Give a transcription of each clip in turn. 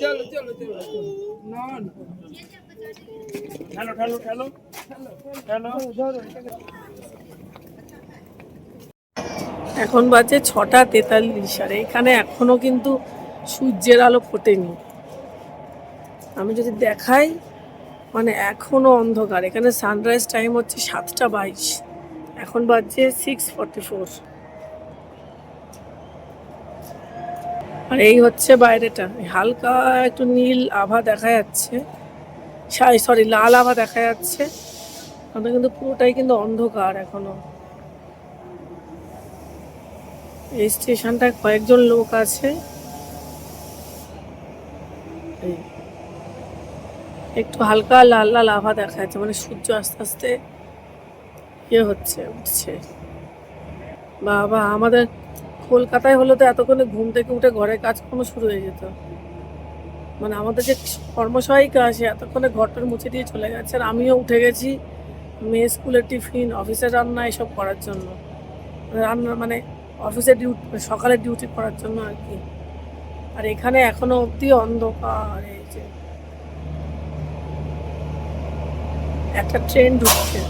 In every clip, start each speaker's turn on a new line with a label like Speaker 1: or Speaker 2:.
Speaker 1: চলো চলো।
Speaker 2: চলে।
Speaker 1: না
Speaker 2: ঠেলো ঠেলো ঠেলো। ঠেলো।
Speaker 3: এখন বাজে ছটা তেতাল্লিশ আর এখানে এখনও কিন্তু সূর্যের আলো ফোটেনি। আমি যদি দেখাই মানে এখনও অন্ধকার। এখানে সানরাইজ টাইম হচ্ছে সাতটা বাইশ। এখন বাজছে সিক্স ফর্টি ফোর আর এই হচ্ছে বাইরেটা। হালকা একটু নীল আভা দেখা যাচ্ছে। সরি লাল আভা দেখা যাচ্ছে। আমাদের কিন্তু পুরোটাই কিন্তু অন্ধকার এখনও। এই স্টেশনটায় কয়েকজন লোক আছে। একটু হালকা লাল লাল আভা দেখা যাচ্ছে মানে সূর্য আস্তে আস্তে ইয়ে হচ্ছে, উঠছে। বাবা, আমাদের কলকাতায় হলে তো এতক্ষণে ঘুম থেকে উঠে ঘরের কাজকর্ম শুরু হয়ে যেত। মানে আমাদের যে কর্মসহায়িকা আছে এতক্ষণে ঘরটার মুছে দিয়ে চলে গেছে, আর আমিও উঠে গেছি মেয়ে স্কুলের টিফিন, অফিসের রান্না, এসব করার জন্য। রান্না মানে অফিসের ডিউটি সকালের ডিউটি করার জন্য আর কি। আর এখানে এখনও অবধি অন্ধকার, এই যে একটা ট্রেন ঢুকছে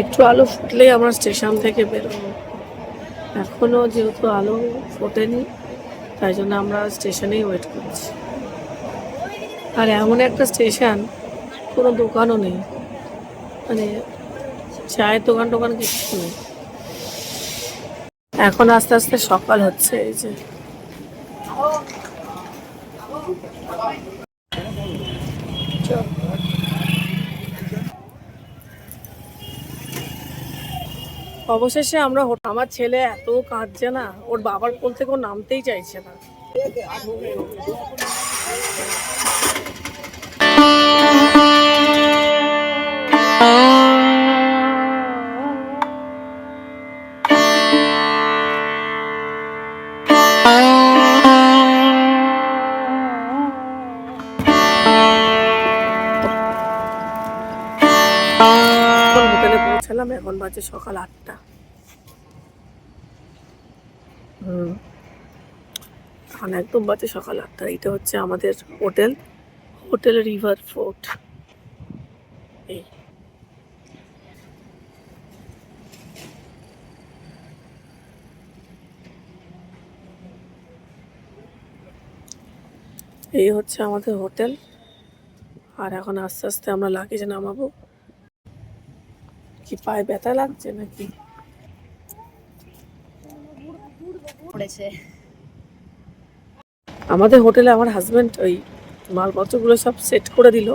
Speaker 3: একটু আলো ফুটলেই আমরা স্টেশন থেকে বেরোবো। এখনও যেহেতু আলো ফোটেনি, তাই জন্য আমরা স্টেশনেই ওয়েট করছি। আর এমন একটা স্টেশন, কোনো দোকানও নেই। মানে চায়ের দোকান টোকান কিছু নেই। এখন আস্তে আস্তে সকাল হচ্ছে এই যে। চল। অবশেষে আমরা আমার ছেলে এত কাঁদছে না ওর বাবার কোল থেকে নামতেই চাইছে না। পৌঁছালাম এখন বাজে সকাল আটটা। হুম। একদম বাজে সকাল আটটা। এইটা হচ্ছে আমাদের হোটেল। Hotel river fort. এই। এই হচ্ছে আমাদের হোটেল। আর এখন আস্তে আস্তে আমরা লাগেজ নামাবো। কি পায়ে ব্যথা লাগছে নাকি? আমাদের হোটেলে আমার হাজব্যান্ড ওই মালপত্রগুলো সব সেট করে দিল।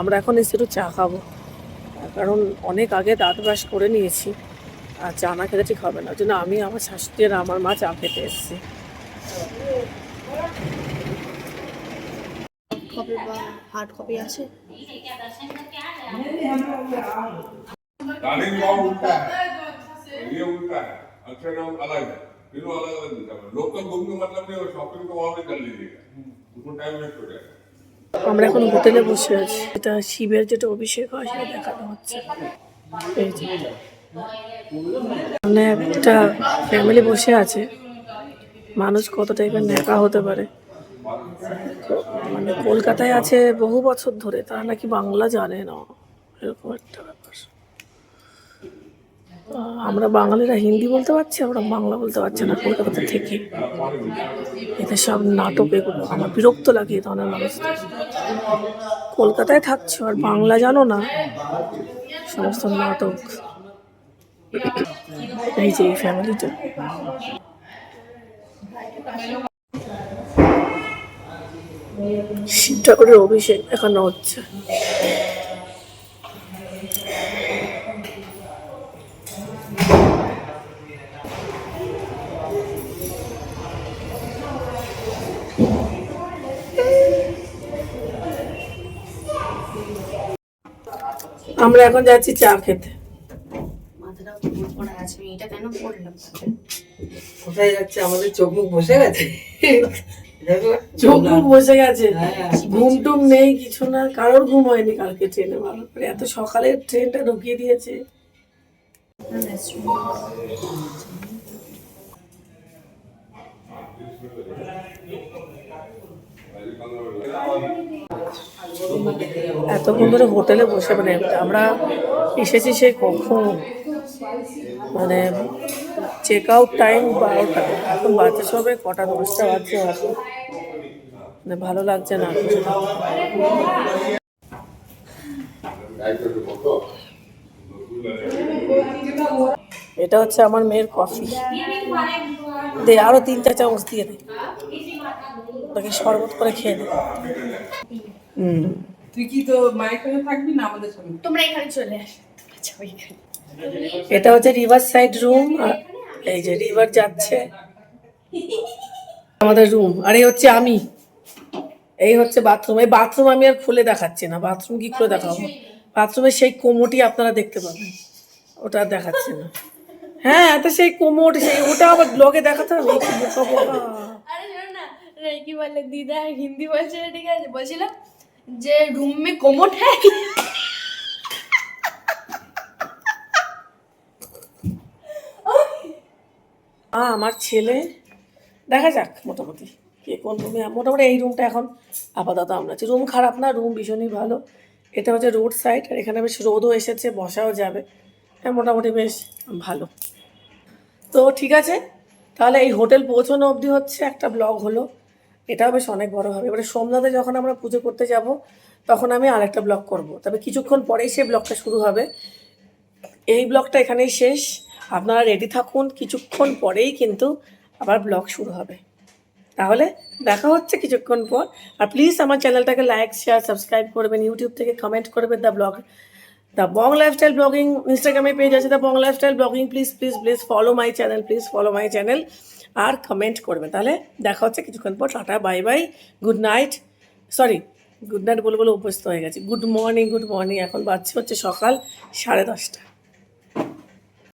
Speaker 3: আমরা এখন এসে একটু চা খাব। কারণ অনেক আগে দাঁত ব্রাশ করে নিয়েছি। আর চা না খেতে ঠিক হবে না। ওই জন্য আমি আমার শাশুড়ি আর আমার মা চা খেতে এসেছি।
Speaker 4: হার্ড কপি আছে?
Speaker 5: दालिम गाँव उल्टा है ये उल्टा है अक्षर नाम अलग है तीनों अलग अलग दिशा में लोकल घूमने का मतलब नहीं और शॉपिंग तो वहाँ भी कर लीजिएगा उसमें टाइम वेस्ट हो जाएगा
Speaker 3: আমরা এখন হোটেলে বসে আছি এটা শিবের যেটা অভিষেক হয় সেটা দেখানো হচ্ছে এই যে সামনে একটা ফ্যামিলি বসে আছে মানুষ কত টাইপের নেকা হতে পারে তো মানে কলকাতায় আছে বহু বছর ধরে তারা নাকি বাংলা জানে না এরকম একটা ব্যাপার আহ, আমরা বাঙালিরা হিন্দি বলতে পারছি, আমরা বাংলা বলতে পারছি না কলকাতাতে থেকে। এদের সব নাটক এগুলো, আমার বিরক্ত লাগে ধরনের মানুষদের কলকাতায় থাকছো, আর বাংলা জানো না, সমস্ত নাটক। এই যে এই ফ্যামিলিটা শিব ঠাকুরের অভিষেক দেখানো হচ্ছে। আমরা এখন যাচ্ছি চা খেতে।
Speaker 1: কোথায় যাচ্ছে? আমাদের চোখ মুখ বসে গেছে?
Speaker 3: চোখ মুখ বসে গেছে।
Speaker 1: হ্যাঁ।
Speaker 3: ঘুম টুম নেই কিছু না। কারোর ঘুম হয়নি কালকে ট্রেনে ভালো করে। এত সকালে ট্রেনটা ঢুকিয়ে দিয়েছে। এতক্ষণ ধরে হোটেলে বসে মানে আমরা এসেছি সে কখন? মানে চেক আউট টাইম বারোটা। এখন বাচ্চা সবে কটা, দশটা বাজছে মানে ভালো লাগছে না। এটা হচ্ছে আমার মেয়ের কফি দে আরও তিন চার চামচ দিয়ে দে। ওটাকে শরবত করে খেয়ে দে হুম।
Speaker 1: তুই কি তো মায়ের থাকবি না আমাদের সঙ্গে?
Speaker 4: তোমরা এখানে চলে আসো। আচ্ছা ওইখানে
Speaker 3: এটা হচ্ছে রিভার সাইড রুম এই যে রিভার যাচ্ছে। আমাদের রুম আর এই হচ্ছে আমি। এই হচ্ছে বাথরুম এই বাথরুম আমি আর খুলে দেখাচ্ছি না। বাথরুম কি করে দেখাবো? বাথরুমের সেই কোমোটি আপনারা দেখতে পাবেন। ওটা আর দেখাচ্ছি না। হ্যাঁ তো সেই কোমর সেই ওটা আবার ব্লগে দেখাতে হবে।
Speaker 4: আরে শোনো না কি বলে দিদা হিন্দি বলছিল ঠিক আছে? বলছিল যে রুম মে কোমোট হ্যাঁ
Speaker 3: আমার ছেলে। দেখা যাক মোটামুটি কে কোন রুমে মোটামুটি এই রুমটা এখন আপাতত আমরা আছি। রুম খারাপ না রুম ভীষণই ভালো। এটা হচ্ছে রোড সাইড আর এখানে বেশ রোদও এসেছে বসাও যাবে। হ্যাঁ মোটামুটি বেশ ভালো। তো ঠিক আছে, তাহলে এই হোটেল পৌঁছানো অবধি হচ্ছে একটা ব্লগ হলো। এটাও বেশ অনেক বড় হবে। এবারে সোমনাথে যখন আমরা পুজো করতে যাব, তখন আমি আরেকটা ব্লগ করব। তবে কিছুক্ষণ পরেই সেই ব্লগটা শুরু হবে। এই ব্লগটা এখানেই শেষ। আপনারা রেডি থাকুন, কিছুক্ষণ পরেই কিন্তু আবার ব্লগ শুরু হবে। তাহলে দেখা হচ্ছে কিছুক্ষণ পর। আর প্লিজ আমার চ্যানেলটাকে লাইক শেয়ার সাবস্ক্রাইব করবেন ইউটিউব থেকে কমেন্ট করবেন the blog the Bong lifestyle blogging ইনস্টাগ্রামে পেজ আছে। The Bong lifestyle blogging please please please follow my channel please follow my channel R comment করবে। তাহলে দেখা হচ্ছে কিছুক্ষণ পর। Tata bye bye good night sorry good night বলে বলে অভ্যস্ত হয়ে গেছে। গুড মর্নিং গুড মর্নিং এখন বাজছে হচ্ছে সকাল সাড়ে দশটা।